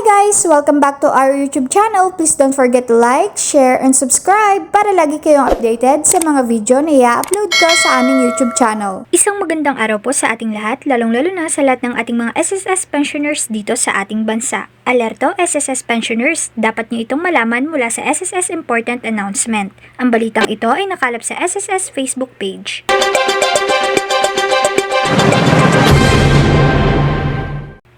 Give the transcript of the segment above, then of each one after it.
guys! Welcome back to our YouTube channel. Please don't forget to like, share, and subscribe para lagi kayong updated sa mga video na i-upload ko sa aming YouTube channel. Isang magandang araw po sa ating lahat, lalong-lalo na sa lahat ng ating mga SSS pensioners dito sa ating bansa. Alerto SSS pensioners, dapat niyo itong malaman mula sa SSS Important Announcement. Ang balitang ito ay nakalap sa SSS Facebook page.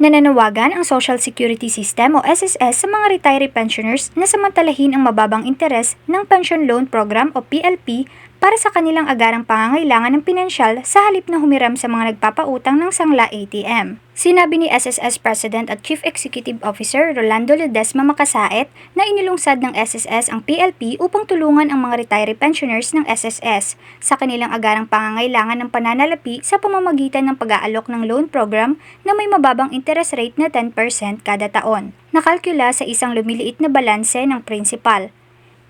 Nananawagan ang Social Security System o SSS sa mga retiree pensioners na samantalahin ang mababang interes ng Pension Loan Program o PLP para sa kanilang agarang pangangailangan ng pinansyal sa halip na humiram sa mga nagpapautang ng sangla ATM. Sinabi ni SSS President at Chief Executive Officer Rolando Ledesma Makasaet na inilungsad ng SSS ang PLP upang tulungan ang mga retiree pensioners ng SSS sa kanilang agarang pangangailangan ng pananalapi sa pamamagitan ng pag-aalok ng loan program na may mababang interest rate na 10% kada taon. Nakalkula sa isang lumiliit na balanse ng principal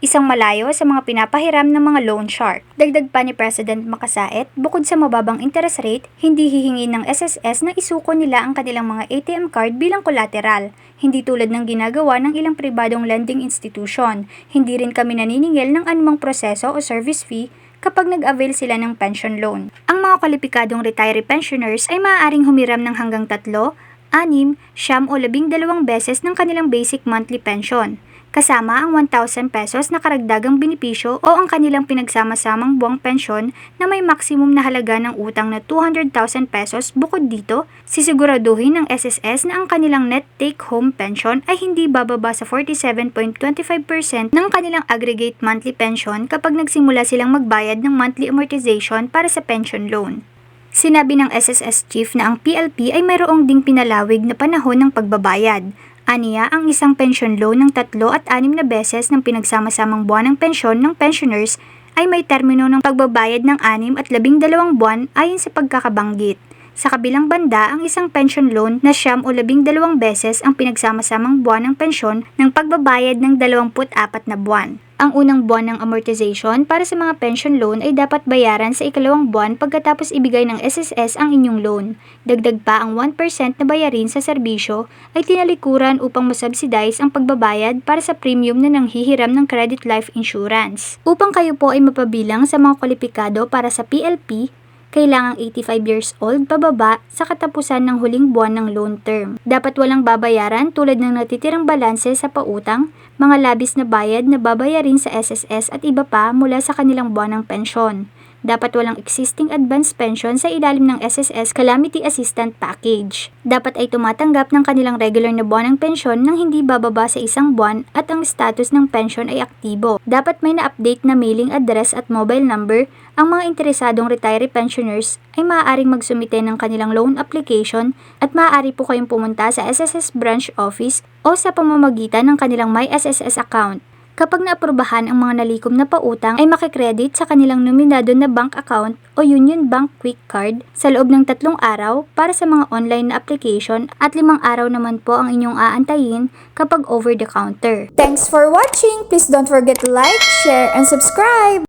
isang malayo sa mga pinapahiram ng mga loan shark. Dagdag pa ni President Makasaet, bukod sa mababang interest rate, hindi hihingi ng SSS na isuko nila ang kanilang mga ATM card bilang collateral, hindi tulad ng ginagawa ng ilang pribadong lending institution. Hindi rin kami naniningil ng anumang proseso o service fee kapag nag-avail sila ng pension loan. Ang mga kwalipikadong retiree pensioners ay maaaring humiram ng hanggang tatlo, anim, siyam o labing dalawang beses ng kanilang basic monthly pension kasama ang 1,000 pesos na karagdagang benepisyo o ang kanilang pinagsama-samang buwang pensyon na may maximum na halaga ng utang na 200,000 pesos. Bukod dito, sisiguraduhin ng SSS na ang kanilang net take-home pension ay hindi bababa sa 47.25% ng kanilang aggregate monthly pension kapag nagsimula silang magbayad ng monthly amortization para sa pension loan. Sinabi ng SSS Chief na ang PLP ay mayroong ding pinalawig na panahon ng pagbabayad Aniya, ang isang pension loan ng tatlo at anim na beses ng pinagsama-samang buwan ng pensyon ng pensioners ay may termino ng pagbabayad ng anim at labing dalawang buwan ayon sa pagkakabanggit. Sa kabilang banda, ang isang pension loan na siyam o labing dalawang beses ang pinagsama-samang buwan ng pensyon ng pagbabayad ng 24 na buwan. Ang unang buwan ng amortization para sa mga pension loan ay dapat bayaran sa ikalawang buwan pagkatapos ibigay ng SSS ang inyong loan. Dagdag pa ang 1% na bayarin sa serbisyo ay tinalikuran upang masubsidize ang pagbabayad para sa premium na nanghihiram ng credit life insurance. Upang kayo po ay mapabilang sa mga kwalipikado para sa PLP, kailangang 85 years old pababa sa katapusan ng huling buwan ng loan term. Dapat walang babayaran tulad ng natitirang balanse sa pautang, mga labis na bayad na babayarin sa SSS at iba pa mula sa kanilang buwan ng pensyon. Dapat walang existing advance pension sa ilalim ng SSS Calamity Assistant Package. Dapat ay tumatanggap ng kanilang regular na buwan ng pensyon nang hindi bababa sa isang buwan at ang status ng pension ay aktibo. Dapat may na-update na mailing address at mobile number. Ang mga interesadong retiree pensioners ay maaaring magsumite ng kanilang loan application at maaari po kayong pumunta sa SSS branch office o sa pamamagitan ng kanilang My SSS account. Kapag naaprubahan ang mga nalikom na pautang ay makikredit sa kanilang nominado na bank account o Union Bank Quick Card sa loob ng tatlong araw para sa mga online na application at limang araw naman po ang inyong aantayin kapag over the counter. Thanks for watching! Please don't forget to like, share, and subscribe!